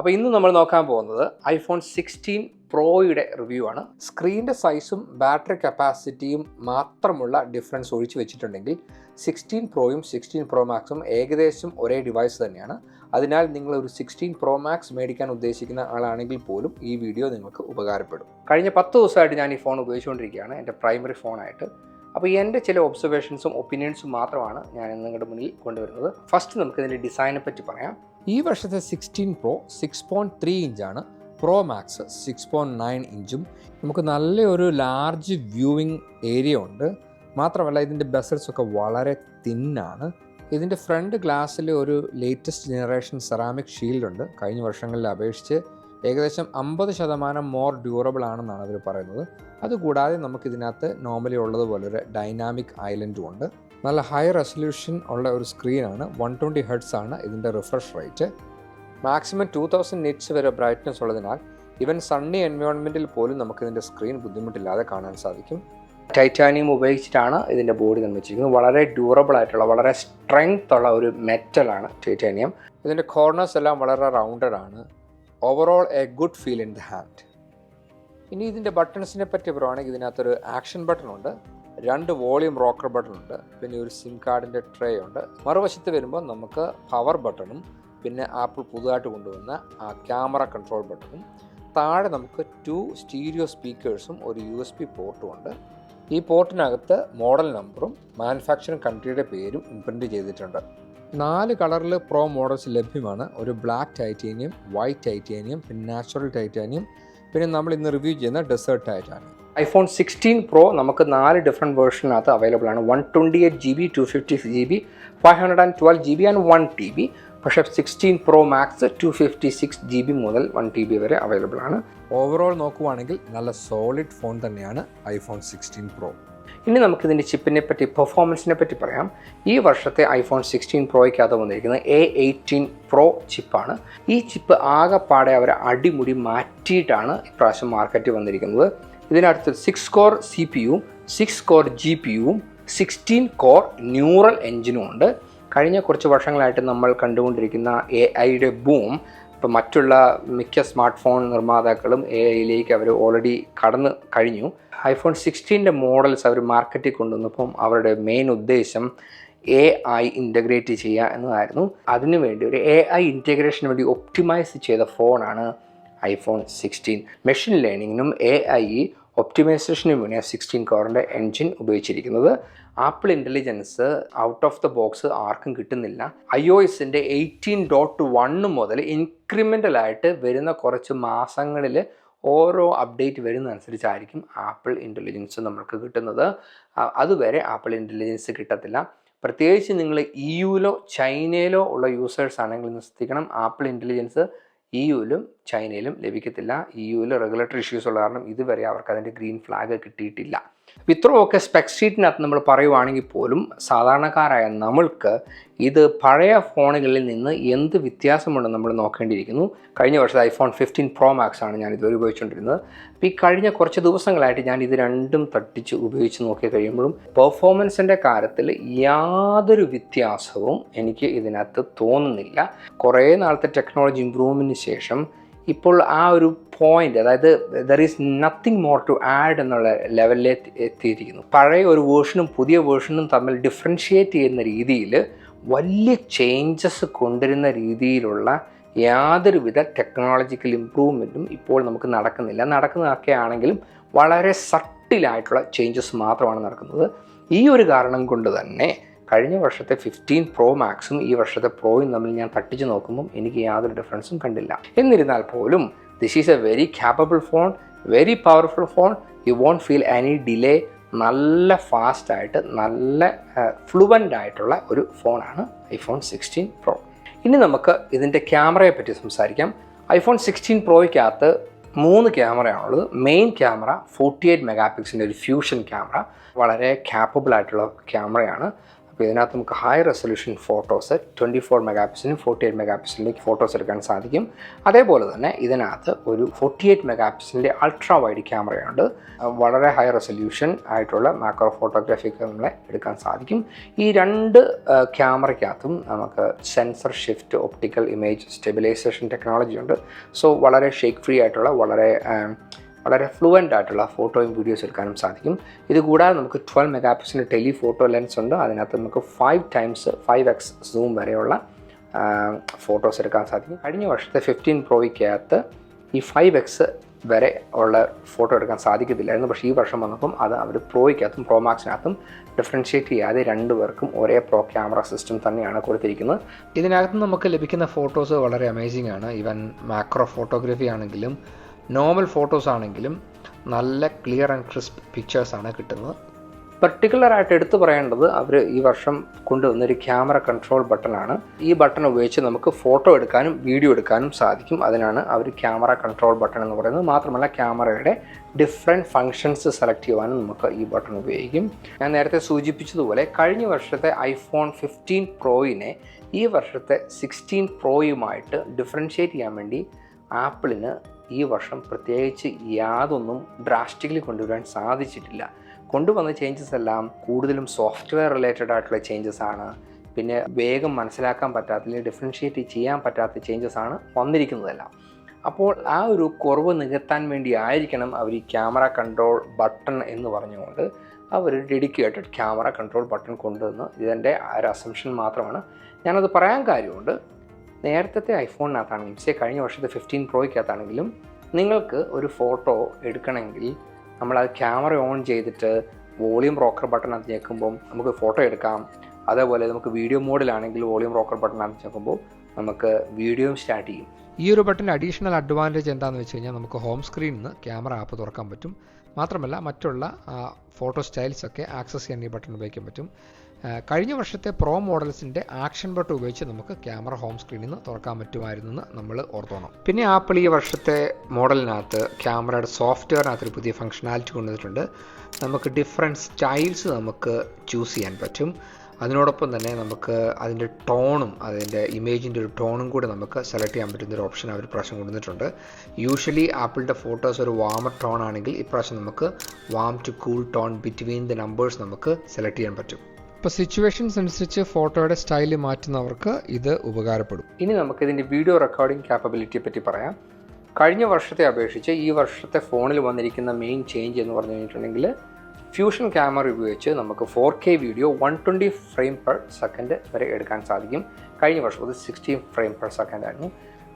അപ്പോൾ ഇന്ന് നമ്മൾ നോക്കാൻ പോകുന്നത് ഐഫോൺ സിക്സ്റ്റീൻ പ്രോയുടെ റിവ്യൂ ആണ്. സ്ക്രീനിന്റെ സൈസും ബാറ്ററി കപ്പാസിറ്റിയും മാത്രമുള്ള ഡിഫറൻസ് ഒഴിച്ചു വെച്ചിട്ടുണ്ടെങ്കിൽ സിക്സ്റ്റീൻ പ്രോയും സിക്സ്റ്റീൻ പ്രോ മാക്സും ഏകദേശം ഒരേ ഡിവൈസ് തന്നെയാണ്. അതിനാൽ നിങ്ങൾ ഒരു സിക്സ്റ്റീൻ പ്രോ മാക്സ് മേടിക്കാൻ ഉദ്ദേശിക്കുന്ന ആളാണെങ്കിൽ പോലും ഈ വീഡിയോ നിങ്ങൾക്ക് ഉപകാരപ്പെടും. കഴിഞ്ഞ പത്ത് ദിവസമായിട്ട് ഞാൻ ഈ ഫോൺ ഉപയോഗിച്ചുകൊണ്ടിരിക്കുകയാണ്. എന്റെ പ്രൈമറി ഫോണായിട്ട് അപ്പോൾ എന്റെ ചില ഒബ്സർവേഷൻസും ഒപ്പീനിയൻസും മാത്രമാണ് ഞാൻ നിങ്ങളുടെ മുന്നിൽ കൊണ്ടുവരുന്നത്. ഫസ്റ്റ് നമുക്ക് ഇതിന്റെ ഡിസൈനെ പറ്റി പറയാം. ഈ വർഷത്തെ sixteen pro six point three ഇഞ്ചാണ് pro max six point nine ഇഞ്ചും നമുക്ക് നല്ലൊരു ലാർജ് വ്യൂവിങ് ഏരിയ ഉണ്ട്. മാത്രമല്ല ഇതിന്റെ ബസൽസ് ഒക്കെ വളരെ തിന്നാണ് ഇതിന്റെ ഫ്രണ്ട് ഗ്ലാസ്സിൽ ഒരു ലേറ്റസ്റ്റ് ജനറേഷൻ സെറാമിക് ഷീൽഡ് ഉണ്ട്. കഴിഞ്ഞ വർഷങ്ങളിൽ അപേക്ഷിച്ച് ഏകദേശം അമ്പത് ശതമാനം മോർ ഡ്യൂറബിൾ ആണെന്നാണ് അവർ പറയുന്നത്. അതുകൂടാതെ നമുക്കിതിനകത്ത് നോർമലി ഉള്ളതുപോലെ ഒരു ഡൈനാമിക് ഐലൻഡും ഉണ്ട്. നല്ല ഹൈ റെസൊല്യൂഷൻ ഉള്ള ഒരു സ്ക്രീനാണ് വൺ ട്വന്റി ഹെഡ്സ് ആണ് ഇതിന്റെ refresh rate maximum two thousand nits വരെ ബ്രൈറ്റ്നസ് ഉള്ളതിനാൽ ഇവൻ സണ്ണി എൻവയോൺമെന്റിൽ പോലും നമുക്കിതിന്റെ സ്ക്രീൻ ബുദ്ധിമുട്ടില്ലാതെ കാണാൻ സാധിക്കും. ടൈറ്റാനിയം ഉപയോഗിച്ചിട്ടാണ് ഇതിന്റെ ബോഡി നിർമ്മിച്ചിരിക്കുന്നത്. വളരെ ഡ്യൂറബിൾ ആയിട്ടുള്ള വളരെ സ്ട്രെങ്ത് ഉള്ള ഒരു മെറ്റലാണ് ടൈറ്റാനിയം ഇതിന്റെ കോർണേഴ്സ് എല്ലാം വളരെ റൗണ്ടഡ് ആണ്. Overall a good feel in the hand ഇനി ഇതിന്റെ ബട്ടൺസിനെ പറ്റി പറയുവാണെങ്കിൽ ഇതിനകത്തൊരു ആക്ഷൻ ബട്ടൺ ഉണ്ട്. രണ്ട് വോളിയം റോക്കർ ബട്ടൺ ഉണ്ട്. പിന്നെ ഒരു സിം കാർഡിന്റെ ട്രേ ഉണ്ട്. മറുവശത്ത് വരുമ്പോൾ നമുക്ക് പവർ ബട്ടണും പിന്നെ ആപ്പിൾ പുതുതായിട്ട് കൊണ്ടുവന്ന ആ ക്യാമറ കൺട്രോൾ ബട്ടണും താഴെ നമുക്ക് ടു സ്റ്റീരിയോ സ്പീക്കേഴ്സും ഒരു യു എസ് പി പോർട്ടും ഉണ്ട്. ഈ പോർട്ടിനകത്ത് മോഡൽ നമ്പറും മാനുഫാക്ചറിങ് കൺട്രിയുടെ പേരും ഇംപ്രിന്റ് ചെയ്തിട്ടുണ്ട്. നാല് കളറിൽ പ്രോ മോഡൽസ് ലഭ്യമാണ്. ഒരു ബ്ലാക്ക് ടൈറ്റേനിയം വൈറ്റ് ടൈറ്റേനിയം പിന്നെ നാച്ചുറൽ ടൈറ്റാനിയം. പിന്നെ നമ്മൾ ഇന്ന് റിവ്യൂ ചെയ്യുന്ന desert titanium iPhone sixteen pro നമുക്ക് നാല് ഡിഫറെന്റ് വേർഷനകത്ത് അവൈലബിൾ ആണ്. One twenty eight G B two fifty G B five hundred and twelve G B and one T B പക്ഷേ sixteen pro max two fifty six G B മുതൽ one T B വരെ available ആണ്. Overall നോക്കുവാണെങ്കിൽ നല്ല solid phone തന്നെയാണ് iPhone sixteen pro. ഇനി നമുക്ക് ഇതിന്റെ ചിപ്പിനെ പറ്റി പെർഫോമൻസിനെ പറ്റി പറയാം. ഈ വർഷത്തെ ഐഫോൺ സിക്സ്റ്റീൻ പ്രോയ്ക്കകത്ത് വന്നിരിക്കുന്നത് എ എയ്റ്റീൻ പ്രോ ചിപ്പാണ്. ഈ ചിപ്പ് ആകെപ്പാടെ അവർ അടിമുടി മാറ്റിയിട്ടാണ് ഇപ്രാവശ്യം മാർക്കറ്റിൽ വന്നിരിക്കുന്നത്. ഇതിനടുത്ത് സിക്സ് കോർ സി പി യുവും സിക്സ് കോർ ജി പി യുവും സിക്സ്റ്റീൻ കോർ ന്യൂറൽ എഞ്ചിനും ഉണ്ട്. കഴിഞ്ഞ കുറച്ച് വർഷങ്ങളായിട്ട് നമ്മൾ കണ്ടുകൊണ്ടിരിക്കുന്ന എ ഐയുടെ ബൂം ഇപ്പോൾ മറ്റുള്ള മിക്ക സ്മാർട്ട് ഫോൺ നിർമ്മാതാക്കളും എ ഐയിലേക്ക് അവർ ഓൾറെഡി കടന്നു കഴിഞ്ഞു. ഐഫോൺ സിക്സ്റ്റീന്റെ മോഡൽസ് അവർ മാർക്കറ്റിൽ കൊണ്ടുവന്നപ്പം അവരുടെ മെയിൻ ഉദ്ദേശം എ ഐ ഇന്റഗ്രേറ്റ് ചെയ്യുക എന്നതായിരുന്നു. അതിനുവേണ്ടി ഒരു എ ഐ ഇന്റഗ്രേഷന് വേണ്ടി ഒപ്റ്റിമൈസ് ചെയ്ത ഫോണാണ് ഐഫോൺ സിക്സ്റ്റീൻ മെഷീൻ ലേണിങ്ങിനും എ ഐ ഒപ്റ്റിമൈസേഷനും വേണ്ടിയാണ് സിക്സ്റ്റീൻ കോറിന്റെ എൻജിൻ ഉപയോഗിച്ചിരിക്കുന്നത് Apple intelligence out of the box ആർക്കും കിട്ടുന്നില്ല. ഐ ഒ എസിന്റെ എയ്റ്റീൻ ഡോട്ട് വണ്ണ് മുതൽ ഇൻക്രിമെന്റലായിട്ട് വരുന്ന കുറച്ച് മാസങ്ങളിൽ ഓരോ അപ്ഡേറ്റ് വരുന്നതനുസരിച്ചായിരിക്കും ആപ്പിൾ ഇന്റലിജൻസ് നമ്മൾക്ക് കിട്ടുന്നത്. അതുവരെ ആപ്പിൾ ഇന്റലിജൻസ് കിട്ടത്തില്ല. പ്രത്യേകിച്ച് നിങ്ങൾ ഇ യുയിലോ ചൈനയിലോ ഉള്ള യൂസേഴ്സ് ആണെങ്കിൽ ശ്രദ്ധിക്കണം. ആപ്പിൾ ഇന്റലിജൻസ് ഇ യുവിലും ചൈനയിലും ലഭിക്കത്തില്ല. ഇ യുവിൽ റെഗുലേറ്ററി ഇഷ്യൂസ് ഉള്ള കാരണം ഇതുവരെ അവർക്ക് അതിന്റെ ഗ്രീൻ ഫ്ലാഗ് കിട്ടിയിട്ടില്ല. ഇത്രയൊക്കെ സ്പെക് ഷീറ്റിനകത്ത് നമ്മൾ പറയുവാണെങ്കിൽ പോലും സാധാരണക്കാരായ നമ്മൾക്ക് ഇത് പഴയ ഫോണുകളിൽ നിന്ന് എന്ത് വ്യത്യാസമുണ്ടെന്ന് നമ്മൾ നോക്കേണ്ടിയിരിക്കുന്നു. കഴിഞ്ഞ വർഷത്തെ ഐഫോൺ ഫിഫ്റ്റീൻ പ്രോ മാക്സ് ആണ് ഞാൻ ഇതുവരെ ഉപയോഗിച്ചുകൊണ്ടിരുന്നത്. അപ്പോൾ ഈ കഴിഞ്ഞ കുറച്ച് ദിവസങ്ങളായിട്ട് ഞാൻ ഇത് രണ്ടും തട്ടിച്ച് ഉപയോഗിച്ച് നോക്കി കഴിയുമ്പോഴും പെർഫോമൻസിന്റെ കാര്യത്തിൽ യാതൊരു വ്യത്യാസവും എനിക്ക് ഇതിനകത്ത് തോന്നുന്നില്ല. കുറേ നാളത്തെ ടെക്നോളജി ഇമ്പ്രൂവ്മെന്റിന് ശേഷം ഇപ്പോൾ ആ ഒരു പോയിന്റ് അതായത് there is nothing more to add എന്നുള്ള ലെവലിൽ എത്തിയിരിക്കുന്നു. പഴയ ഒരു വേർഷനും പുതിയ വേർഷനും തമ്മിൽ ഡിഫറൻഷിയേറ്റ് ചെയ്യുന്ന രീതിയിൽ വലിയ ചേഞ്ചസ് കൊണ്ടുവരുന്ന രീതിയിലുള്ള യാതൊരുവിധ ടെക്നോളജിക്കൽ ഇമ്പ്രൂവ്മെന്റും ഇപ്പോൾ നമുക്ക് നടക്കുന്നില്ല. നടക്കുന്നതൊക്കെ ആണെങ്കിലും വളരെ സട്ടിലായിട്ടുള്ള ചേഞ്ചസ് മാത്രമാണ് നടക്കുന്നത്. ഈ ഒരു കാരണം കൊണ്ട് തന്നെ കഴിഞ്ഞ വർഷത്തെ ഫിഫ്റ്റീൻ പ്രോ മാക്സും ഈ വർഷത്തെ പ്രോയും തമ്മിൽ ഞാൻ തട്ടിച്ച് നോക്കുമ്പോൾ എനിക്ക് യാതൊരു ഡിഫറൻസും കണ്ടില്ല. എന്നിരുന്നാൽ പോലും this is a very capable phone very powerful phone you won't feel any delay നല്ല ഫാസ്റ്റായിട്ട് നല്ല ഫ്ലുവന്റ് ആയിട്ടുള്ള ഒരു ഫോണാണ് ഐഫോൺ സിക്സ്റ്റീൻ പ്രോ ഇനി നമുക്ക് ഇതിന്റെ ക്യാമറയെ പറ്റി സംസാരിക്കാം. ഐഫോൺ സിക്സ്റ്റീൻ പ്രോയ്ക്കകത്ത് മൂന്ന് ക്യാമറയാണുള്ളത്. Main camera forty eight mega പിക്സലിന്റെ ഒരു ഫ്യൂഷൻ ക്യാമറ. വളരെ ക്യാപ്പബിൾ ആയിട്ടുള്ള ക്യാമറയാണ്. അപ്പോൾ ഇതിനകത്ത് നമുക്ക് high resolution photos twenty four mega പിക്സലിനും forty eight mega പിക്സലിലേക്ക് ഫോട്ടോസ് എടുക്കാൻ സാധിക്കും. അതേപോലെ തന്നെ ഇതിനകത്ത് ഒരു ഫോർട്ടി എയ്റ്റ് മെഗാ പിക്സലിന്റെ അൾട്രാ വൈഡ് ക്യാമറയുണ്ട് വളരെ ഹൈ റെസൊല്യൂഷൻ ആയിട്ടുള്ള മാക്രോ ഫോട്ടോഗ്രാഫിക്ക് നമ്മളെ എടുക്കാൻ സാധിക്കും. ഈ രണ്ട് ക്യാമറയ്ക്കകത്തും നമുക്ക് sensor shift optical image stabilisation technology ഉണ്ട്. സോ വളരെ ഷേക്ക് ഫ്രീ ആയിട്ടുള്ള വളരെ വളരെ ഫ്ലുവന്റ് ആയിട്ടുള്ള ഫോട്ടോയും വീഡിയോസ് എടുക്കാനും സാധിക്കും. ഇത് കൂടാതെ നമുക്ക് ട്വൽവ് മെഗാ പിക്സലിന്റെ ടെലി ഫോട്ടോ ലെൻസ് ഉണ്ട്. അതിനകത്ത് നമുക്ക് five times five X zoom വരെയുള്ള ഫോട്ടോസ് എടുക്കാൻ സാധിക്കും. കഴിഞ്ഞ വർഷത്തെ ഫിഫ്റ്റീൻ പ്രോയ്ക്കകത്ത് ഈ ഫൈവ് എക്സ് വരെ ഉള്ള ഫോട്ടോ എടുക്കാൻ സാധിക്കത്തില്ലായിരുന്നു. പക്ഷേ ഈ വർഷം വന്നപ്പം അത് അവർ പ്രോയ്ക്കകത്തും പ്രോ മാക്സിനകത്തും ഡിഫറൻഷ്യേറ്റ് ചെയ്യാതെ രണ്ടു പേർക്കും ഒരേ പ്രോ ക്യാമറ സിസ്റ്റം തന്നെയാണ് കൊടുത്തിരിക്കുന്നത്. ഇതിനകത്ത് നമുക്ക് ലഭിക്കുന്ന ഫോട്ടോസ് വളരെ അമേസിംഗ് ആണ്. ഈവൻ മാക്രോ ഫോട്ടോഗ്രാഫി ആണെങ്കിലും നോർമൽ ഫോട്ടോസ് ആണെങ്കിലും നല്ല ക്ലിയർ ആൻഡ് ക്രിസ്പ് പിക്ചേഴ്സാണ് കിട്ടുന്നത്. പെർട്ടിക്കുലറായിട്ട് എടുത്തു പറയേണ്ടത് അവർ ഈ വർഷം കൊണ്ടുവന്നൊരു ക്യാമറ കൺട്രോൾ ബട്ടണാണ് ഈ ബട്ടൺ ഉപയോഗിച്ച് നമുക്ക് ഫോട്ടോ എടുക്കാനും വീഡിയോ എടുക്കാനും സാധിക്കും. അതിനാണ് അവർ ക്യാമറ കൺട്രോൾ ബട്ടൺ എന്ന് പറയുന്നത്. മാത്രമല്ല ക്യാമറയുടെ ഡിഫറെന്റ് ഫങ്ഷൻസ് സെലക്ട് ചെയ്യുവാനും നമുക്ക് ഈ ബട്ടൺ ഉപയോഗിക്കും. ഞാൻ നേരത്തെ സൂചിപ്പിച്ചതുപോലെ കഴിഞ്ഞ വർഷത്തെ ഐഫോൺ ഫിഫ്റ്റീൻ പ്രോയിനെ ഈ വർഷത്തെ സിക്സ്റ്റീൻ പ്രോയുമായിട്ട് ഡിഫറൻഷ്യേറ്റ് ചെയ്യാൻ വേണ്ടി ആപ്പിളിന് ഈ വർഷം പ്രത്യേകിച്ച് യാതൊന്നും ഡ്രാസ്റ്റിക്കലി കൊണ്ടുവരാൻ സാധിച്ചിട്ടില്ല. കൊണ്ടുവന്ന ചേഞ്ചസ് എല്ലാം കൂടുതലും സോഫ്റ്റ്വെയർ റിലേറ്റഡ് ആയിട്ടുള്ള ചേഞ്ചസ് ആണ്. പിന്നെ വേഗം മനസ്സിലാക്കാൻ പറ്റാത്ത അല്ലെങ്കിൽ ഡിഫറൻഷ്യേറ്റ് ചെയ്യാൻ പറ്റാത്ത ചേഞ്ചസ് ആണ് വന്നിരിക്കുന്നതെല്ലാം. അപ്പോൾ ആ ഒരു കുറവ് നികത്താൻ വേണ്ടി ആയിരിക്കണം അവർ ഈ ക്യാമറ കൺട്രോൾ ബട്ടൺ എന്ന് പറഞ്ഞുകൊണ്ട് അവർ ഡെഡിക്കേറ്റഡ് ക്യാമറ കൺട്രോൾ ബട്ടൺ കൊണ്ടുവന്ന്. ഇതിന്റെ ആ ഒരു അസംഷൻ മാത്രമാണ്. ഞാനത് പറയാൻ കാര്യമുണ്ട്. നേരത്തെ ഐഫോണിനകത്താണെങ്കിലും സേ കഴിഞ്ഞ വർഷത്തെ ഫിഫ്റ്റീൻ പ്രോയ്ക്കകത്താണെങ്കിലും നിങ്ങൾക്ക് ഒരു ഫോട്ടോ എടുക്കണമെങ്കിൽ നമ്മളത് ക്യാമറ ഓൺ ചെയ്തിട്ട് വോളിയം റോക്കർ ബട്ടൺ അത് ഞെക്കുമ്പം നമുക്ക് ഫോട്ടോ എടുക്കാം. അതേപോലെ നമുക്ക് വീഡിയോ മോഡിലാണെങ്കിൽ വോളിയം റോക്കർ ബട്ടൺ അത് ഞെക്കുമ്പോൾ നമുക്ക് വീഡിയോയും സ്റ്റാർട്ട് ചെയ്യും. ഈ ഒരു ബട്ടന്റെ അഡീഷണൽ അഡ്വാന്റേജ് എന്താണെന്ന് വെച്ച് കഴിഞ്ഞാൽ നമുക്ക് ഹോം സ്ക്രീനിൽ നിന്ന് ക്യാമറ ആപ്പ് തുറക്കാൻ പറ്റും. മാത്രമല്ല മറ്റുള്ള ഫോട്ടോ സ്റ്റൈൽസ് ഒക്കെ ആക്സസ് ചെയ്യാൻ ഈ ബട്ടൺ ഉപയോഗിക്കാൻ പറ്റും. കഴിഞ്ഞ വർഷത്തെ പ്രോ മോഡൽസിന്റെ ആക്ഷൻ ബട്ടൺ ഉപയോഗിച്ച് നമുക്ക് ക്യാമറ ഹോം സ്ക്രീനിൽ നിന്ന് തുറക്കാൻ പറ്റുമായിരുന്നു എന്ന് നമ്മൾ ഓർത്തോണം. പിന്നെ ആപ്പിൾ ഈ വർഷത്തെ മോഡലിനകത്ത് ക്യാമറയുടെ സോഫ്റ്റ്വെയറിനകത്ത് ഒരു പുതിയ ഫംഗ്ഷനാലിറ്റി കൊണ്ടുവന്നിട്ടുണ്ട്. നമുക്ക് ഡിഫറെന്റ് സ്റ്റൈൽസ് നമുക്ക് ചൂസ് ചെയ്യാൻ പറ്റും. അതിനോടൊപ്പം തന്നെ നമുക്ക് അതിന്റെ ടോണും അതിന്റെ ഇമേജിന്റെ ഒരു ടോണും കൂടി നമുക്ക് സെലക്ട് ചെയ്യാൻ പറ്റുന്ന ഒരു ഓപ്ഷൻ അവർ പ്രാവശ്യം കൊണ്ടുവന്നിട്ടുണ്ട്. യൂഷ്വലി ആപ്പിളിന്റെ ഫോട്ടോസ് ഒരു വാമർ ടോൺ ആണെങ്കിൽ ഇപ്രാവശ്യം നമുക്ക് warm to cool tone between the numbers നമുക്ക് സെലക്ട് ചെയ്യാൻ പറ്റും. ഇപ്പോൾ സിറ്റുവേഷൻസ് അനുസരിച്ച് ഫോട്ടോയുടെ സ്റ്റൈൽ മാറ്റുന്നവർക്ക് ഇത് ഉപകാരപ്പെടും. ഇനി നമുക്ക് ഇതിന്റെ വീഡിയോ റെക്കോർഡിംഗ് ക്യാപ്പബിലിറ്റിയെ പറ്റി പറയാം. കഴിഞ്ഞ വർഷത്തെ അപേക്ഷിച്ച് ഈ വർഷത്തെ ഫോണിൽ വന്നിരിക്കുന്ന മെയിൻ ചേഞ്ച് എന്ന് പറഞ്ഞു കഴിഞ്ഞിട്ടുണ്ടെങ്കിൽ ഫ്യൂഷൻ ക്യാമറ ഉപയോഗിച്ച് നമുക്ക് four K video one twenty frame per second വരെ എടുക്കാൻ സാധിക്കും. കഴിഞ്ഞ വർഷം അത് സിക്സ്റ്റീൻ ഫ്രെയിം പെർ സെക്കൻഡ് ആയിരുന്നു.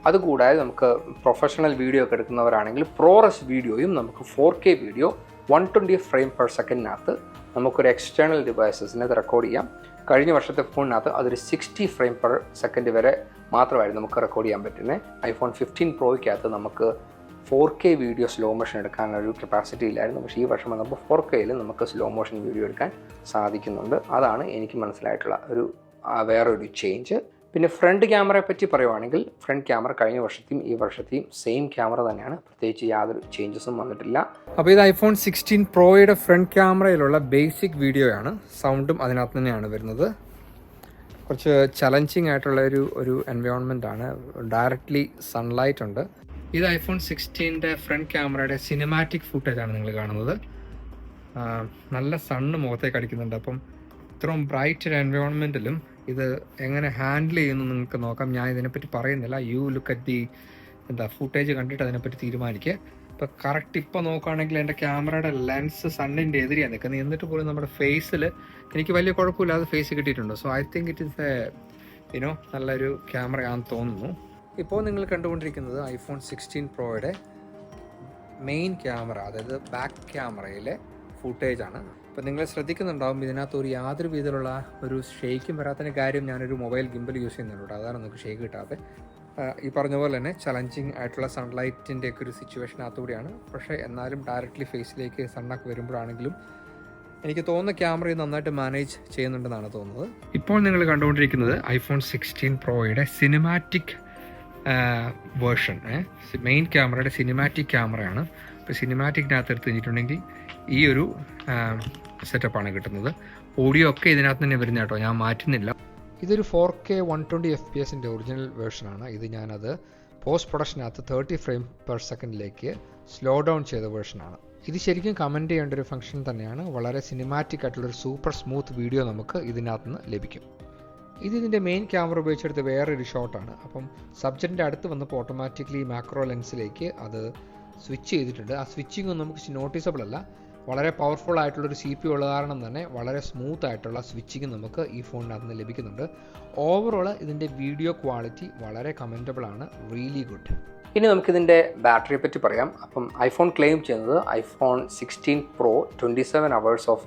അതുകൂടാതെ നമുക്ക് പ്രൊഫഷണൽ വീഡിയോ ഒക്കെ എടുക്കുന്നവരാണെങ്കിൽ പ്രോറസ് വീഡിയോയും നമുക്ക് four K video one twenty frame per സെക്കൻഡിനകത്ത് നമുക്കൊരു എക്സ്റ്റേണൽ ഡിവൈസസിനകത്ത് റെക്കോർഡ് ചെയ്യാം. കഴിഞ്ഞ വർഷത്തെ ഫോണിനകത്ത് അതൊരു സിക്സ്റ്റി ഫ്രെയിം പെർ സെക്കൻഡ് വരെ മാത്രമായിരുന്നു നമുക്ക് റെക്കോർഡ് ചെയ്യാൻ പറ്റുന്നത് ഐഫോൺ ഫിഫ്റ്റീൻ പ്രോയ്ക്കകത്ത് നമുക്ക് four K video slow motion എടുക്കാനൊരു capacity ഇല്ലായിരുന്നു. പക്ഷേ ഈ വർഷം വന്നപ്പോൾ ഫോർ കെയിൽ നമുക്ക് സ്ലോ മോഷൻ വീഡിയോ എടുക്കാൻ സാധിക്കുന്നുണ്ട്. അതാണ് എനിക്ക് മനസ്സിലായിട്ടുള്ള ഒരു വേറൊരു ചേഞ്ച് പിന്നെ ഫ്രണ്ട് ക്യാമറയെ പറ്റി പറയുവാണെങ്കിൽ ഫ്രണ്ട് ക്യാമറ കഴിഞ്ഞ വർഷത്തെയും ഈ വർഷത്തെയും സെയിം ക്യാമറ തന്നെയാണ്. പ്രത്യേകിച്ച് യാതൊരു ചേഞ്ചസും വന്നിട്ടില്ല. അപ്പോൾ ഇത് ഐഫോൺ സിക്സ്റ്റീൻ പ്രോയുടെ ഫ്രണ്ട് ക്യാമറയിലുള്ള ബേസിക് വീഡിയോയാണ് സൗണ്ടും അതിനകത്ത് തന്നെയാണ് വരുന്നത്. കുറച്ച് ചലഞ്ചിങ് ആയിട്ടുള്ള ഒരു ഒരു എൻവയോൺമെന്റ് ആണ്. ഡയറക്റ്റ്ലി സൺലൈറ്റ് ഉണ്ട്. ഇത് ഐഫോൺ സിക്സ്റ്റീന്റെ ഫ്രണ്ട് ക്യാമറയുടെ സിനിമാറ്റിക് ഫുട്ടേജ് ആണ് നിങ്ങൾ കാണുന്നത്. നല്ല സണ്ണ് മുഖത്തേക്ക് അടിക്കുന്നുണ്ട്. അപ്പം ഇത്രയും ബ്രൈറ്റ് ഒരു എൻവയോൺമെന്റിലും ഇത് എങ്ങനെ ഹാൻഡിൽ ചെയ്യുന്നു നിങ്ങൾക്ക് നോക്കാം. ഞാൻ ഇതിനെപ്പറ്റി പറയുന്നില്ല. യു ലുക്ക് അറ്റ് ദി എന്താ ഫുട്ടേജ് കണ്ടിട്ട് അതിനെപ്പറ്റി തീരുമാനിക്കുക. ഇപ്പോൾ കറക്റ്റ് ഇപ്പോൾ നോക്കുകയാണെങ്കിൽ എന്റെ ക്യാമറയുടെ ലെൻസ് സണ്ണിന്റെ എതിരെയാണ് നിൽക്കുന്നത്. എന്നിട്ട് പോലും നമ്മുടെ ഫേസിൽ എനിക്ക് വലിയ കുഴപ്പമില്ലാതെ ഫേസ് കിട്ടിയിട്ടുണ്ട്. So I think it is a you know നല്ലൊരു ക്യാമറയാണെന്ന് തോന്നുന്നു. ഇപ്പോൾ നിങ്ങൾ കണ്ടുകൊണ്ടിരിക്കുന്നത് ഐഫോൺ സിക്സ്റ്റീൻ പ്രോയുടെ മെയിൻ ക്യാമറ അതായത് ബാക്ക് ക്യാമറയിലെ ഫുട്ടേജ് ആണ്. അപ്പോൾ നിങ്ങൾ ശ്രദ്ധിക്കുന്നുണ്ടാവും ഇതിനകത്ത് ഒരു യാതൊരു വിധത്തിലുള്ള ഒരു ഷെയ്ക്കും വരാത്തതിന് കാര്യം ഞാനൊരു മൊബൈൽ ഗിംബൽ യൂസ് ചെയ്യുന്നുണ്ട് അതാണ് നമുക്ക് ഷെയ്ക്ക് കിട്ടാതെ ഈ പറഞ്ഞ പോലെ തന്നെ ചലഞ്ചിങ് ആയിട്ടുള്ള സൺലൈറ്റിന്റെ ഒക്കെ ഒരു സിറ്റുവേഷനകത്തുകൂടിയാണ് പക്ഷേ എന്നാലും ഡയറക്റ്റ്ലി ഫേസിലേക്ക് സണ്ണൊക്കെ വരുമ്പോഴാണെങ്കിലും എനിക്ക് തോന്നുന്ന ക്യാമറ നന്നായിട്ട് മാനേജ് ചെയ്യുന്നുണ്ടെന്നാണ് തോന്നുന്നത്. ഇപ്പോൾ നിങ്ങൾ കണ്ടുകൊണ്ടിരിക്കുന്നത് ഐഫോൺ സിക്സ്റ്റീൻ പ്രോയുടെ സിനിമാറ്റിക് വേർഷൻ മെയിൻ ക്യാമറയുടെ സിനിമാറ്റിക് ക്യാമറയാണ് ഇപ്പോൾ സിനിമാറ്റിക്കിനകത്ത് എടുത്ത് കഴിഞ്ഞിട്ടുണ്ടെങ്കിൽ ഈ ഒരു സെറ്റപ്പാണ് കിട്ടുന്നത്. ഓഡിയോ ഒക്കെ ഇതിനകത്ത് തന്നെ വരുന്ന കേട്ടോ. ഞാൻ മാറ്റുന്നില്ല. ഇതൊരു four K one twenty F P എസിന്റെ ഒറിജിനൽ വേർഷനാണ് ഇത് ഞാനത് പോസ്റ്റ് പ്രൊഡക്ഷനകത്ത് തേർട്ടി ഫ്രെയിം പെർ സെക്കൻഡിലേക്ക് സ്ലോ ഡൗൺ ചെയ്ത വേർഷനാണ് ഇത് ശരിക്കും കമന്റ് ചെയ്യേണ്ട ഒരു ഫംഗ്ഷൻ തന്നെയാണ്. വളരെ സിനിമാറ്റിക് ആയിട്ടുള്ളൊരു സൂപ്പർ സ്മൂത്ത് വീഡിയോ നമുക്ക് ഇതിനകത്ത് നിന്ന് ലഭിക്കും. ഇത് ഇതിന്റെ മെയിൻ ക്യാമറ ഉപയോഗിച്ചെടുത്ത് വേറൊരു ഷോട്ടാണ് അപ്പം സബ്ജക്റ്റിന്റെ അടുത്ത് വന്നപ്പോൾ ഓട്ടോമാറ്റിക്കലി മാക്രോ ലെൻസിലേക്ക് അത് സ്വിച്ച് ചെയ്തിട്ടുണ്ട്. ആ സ്വിച്ചിങ് ഒന്നും നമുക്ക് നോട്ടീസബിൾ അല്ല. വളരെ പവർഫുൾ ആയിട്ടുള്ളൊരു സി പി ഉള്ള കാരണം തന്നെ വളരെ സ്മൂത്ത് ആയിട്ടുള്ള സ്വിച്ചിങ് നമുക്ക് ഈ ഫോണിനകത്ത് നിന്ന് ലഭിക്കുന്നുണ്ട്. ഓവറോൾ ഇതിന്റെ വീഡിയോ ക്വാളിറ്റി വളരെ കമന്റബിൾ ആണ്. റിയലി ഗുഡ് ഇനി നമുക്കിതിന്റെ ബാറ്ററിയെ പറ്റി പറയാം. അപ്പം ഐഫോൺ ക്ലെയിം ചെയ്യുന്നത് iPhone sixteen pro twenty seven hours of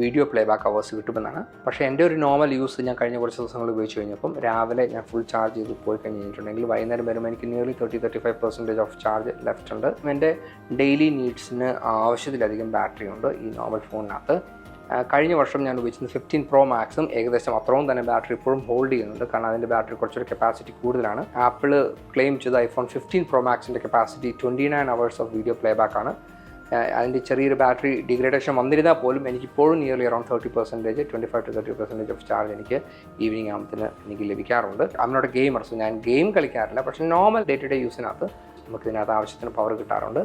video playback hours കിട്ടുമെന്നാണ്. പക്ഷേ എന്റെ ഒരു നോർമൽ യൂസ് ഞാൻ കഴിഞ്ഞ കുറച്ച് ദിവസങ്ങൾ ഉപയോഗിച്ച് കഴിഞ്ഞപ്പം രാവിലെ ഞാൻ ഫുൾ ചാർജ് ചെയ്ത് പോയി കഴിഞ്ഞിട്ടുണ്ടെങ്കിൽ വൈകുന്നേരം വരുമ്പോൾ എനിക്ക് nearly thirty thirty five percentage of charge left ഉണ്ട്. എന്റെ ഡെയിലി നീഡ്സിന് ആവശ്യത്തിലധികം ബാറ്ററി ഉണ്ട് ഈ നോർമൽ ഫോണിനകത്ത് കഴിഞ്ഞ വർഷം ഞാൻ ഉപയോഗിച്ചത് ഫിഫ്റ്റീൻ പ്രോ മാക്സും ഏകദേശം അത്രയും തന്നെ ബാറ്ററി ഇപ്പോഴും ഹോൾഡ് ചെയ്യുന്നുണ്ട്. കാരണം അതിന്റെ ബാറ്ററി കുറച്ചൊരു കപ്പാസിറ്റി കൂടുതലാണ്. ആപ്പിൾ ക്ലെയിം ചെയ്ത iPhone fifteen pro മാക്സിന്റെ capacity twenty nine hours of video play back ആണ്. അതിന്റെ ചെറിയൊരു ബാറ്ററി ഡിഗ്രേഡേഷൻ വന്നിരുന്നാൽ പോലും എനിക്കിപ്പോഴും nearly around thirty percentage twenty five to thirty percentage of charge എനിക്ക് ഈവനിങ് ആകുമ്പത്തിന് എനിക്ക് ലഭിക്കാറുണ്ട്. അതിനോട് ഗെയിമർ സോ ഞാൻ ഗെയിം കളിക്കാറില്ല. പക്ഷെ നോർമൽ ഡേ ടു ഡേ യൂസിനകത്ത് നമുക്ക് ഇതിനകത്ത് ആവശ്യത്തിന് പവർ കിട്ടാറുണ്ട്.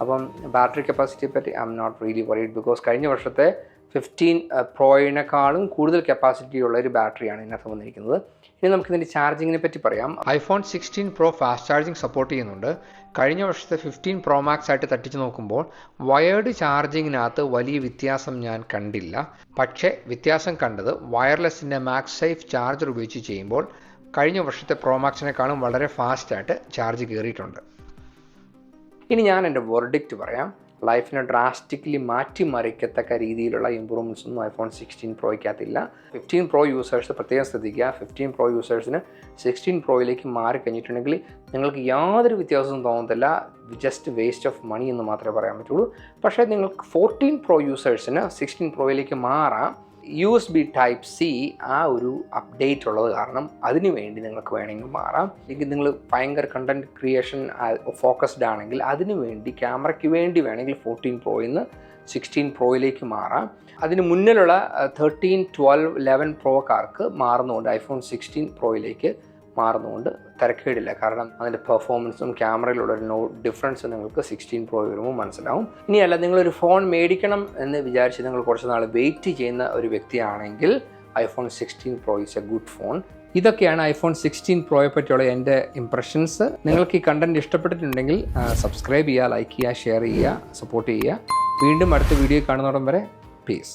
അപ്പം ബാറ്ററി കപ്പാസിറ്റിയെ പറ്റി I am not really worried because കഴിഞ്ഞ വർഷത്തെ ഫിഫ്റ്റീൻ പ്രോയിനേക്കാളും കൂടുതൽ കപ്പാസിറ്റി ഉള്ള ഒരു ബാറ്ററിയാണ് ഇതിനകത്ത് വന്നിരിക്കുന്നത്. ഇനി നമുക്ക് ഇതിന്റെ ചാർജിങ്ങിനെ പറ്റി പറയാം. IPhone sixteen pro fast charging support ചെയ്യുന്നുണ്ട്. കഴിഞ്ഞ വർഷത്തെ ഫിഫ്റ്റീൻ പ്രോ മാക്സ് ആയിട്ട് തട്ടിച്ച് നോക്കുമ്പോൾ വയേർഡ് ചാർജിങ്ങിനകത്ത് വലിയ വ്യത്യാസം ഞാൻ കണ്ടില്ല. പക്ഷേ വ്യത്യാസം കണ്ടത് വയർലെസ്സിന്റെ മാക്സ് സേഫ് ചാർജർ ഉപയോഗിച്ച് ചെയ്യുമ്പോൾ കഴിഞ്ഞ വർഷത്തെ പ്രോ മാക്സിനേക്കാളും വളരെ ഫാസ്റ്റായിട്ട് ചാർജ് കയറിയിട്ടുണ്ട് ഇനി ഞാൻ എന്റെ വെർഡിക്റ്റ് പറയാം. ലൈഫിനെ ഡ്രാസ്റ്റിക്കലി മാറ്റിമറിക്കത്തക്ക രീതിയിലുള്ള ഇമ്പ്രൂവ്മെന്റ്സ് ഒന്നും ഐഫോൺ സിക്സ്റ്റീൻ പ്രോയ്ക്കകത്തില്ല ഫിഫ്റ്റീൻ പ്രോ യൂസേഴ്സ് പ്രത്യേകം ശ്രദ്ധിക്കുക. ഫിഫ്റ്റീൻ പ്രോ യൂസേഴ്സിന് സിക്സ്റ്റീൻ പ്രോയിലേക്ക് മാറി കഴിഞ്ഞിട്ടുണ്ടെങ്കിൽ നിങ്ങൾക്ക് യാതൊരു വ്യത്യാസവും തോന്നത്തില്ല. ജസ്റ്റ് വേസ്റ്റ് ഓഫ് മണി എന്ന് മാത്രമേ പറയാൻ പറ്റുള്ളൂ. പക്ഷേ നിങ്ങൾക്ക് ഫോർട്ടീൻ പ്രോ യൂസേഴ്സിന് സിക്സ്റ്റീൻ പ്രോയിലേക്ക് മാറാം. U S B type C ആ ഒരു അപ്ഡേറ്റ് ഉള്ളത് കാരണം അതിനു വേണ്ടി നിങ്ങൾക്ക് വേണമെങ്കിൽ മാറാം. അല്ലെങ്കിൽ നിങ്ങൾ ഭയങ്കര കണ്ടന്റ് ക്രിയേഷൻ ഫോക്കസ്ഡ് ആണെങ്കിൽ അതിനു വേണ്ടി ക്യാമറയ്ക്ക് വേണ്ടി വേണമെങ്കിൽ ഫോർട്ടീൻ പ്രോയിൽ നിന്ന് സിക്സ്റ്റീൻ പ്രോയിലേക്ക് മാറാം. അതിന് മുന്നിലുള്ള തേർട്ടീൻ ട്വൽവ് ലെവൻ പ്രോക്കാർക്ക് മാറുന്നുണ്ട്. ഐഫോൺ സിക്സ്റ്റീൻ പ്രോയിലേക്ക് മാറുന്നുകൊണ്ട് തിരക്കേടില്ല. കാരണം അതിന്റെ പെർഫോമൻസും ക്യാമറയിലുള്ള ഒരു നോ ഡിഫറൻസ് നിങ്ങൾക്ക് സിക്സ്റ്റീൻ പ്രോ വരുമ്പോൾ മനസ്സിലാവും. ഇനിയല്ല നിങ്ങളൊരു ഫോൺ മേടിക്കണം എന്ന് വിചാരിച്ച് നിങ്ങൾ കുറച്ച് നാൾ വെയിറ്റ് ചെയ്യുന്ന ഒരു വ്യക്തിയാണെങ്കിൽ iPhone sixteen pro is a good phone ഇതൊക്കെയാണ് ഐഫോൺ സിക്സ്റ്റീൻ പ്രോയെ പറ്റിയുള്ള എന്റെ ഇംപ്രഷൻസ് നിങ്ങൾക്ക് ഈ കണ്ടന്റ് ഇഷ്ടപ്പെട്ടിട്ടുണ്ടെങ്കിൽ സബ്സ്ക്രൈബ് ചെയ്യുക ലൈക്ക് ചെയ്യുക ഷെയർ ചെയ്യുക സപ്പോർട്ട് ചെയ്യുക. വീണ്ടും അടുത്ത വീഡിയോ കാണുന്നോടം വരെ പീസ്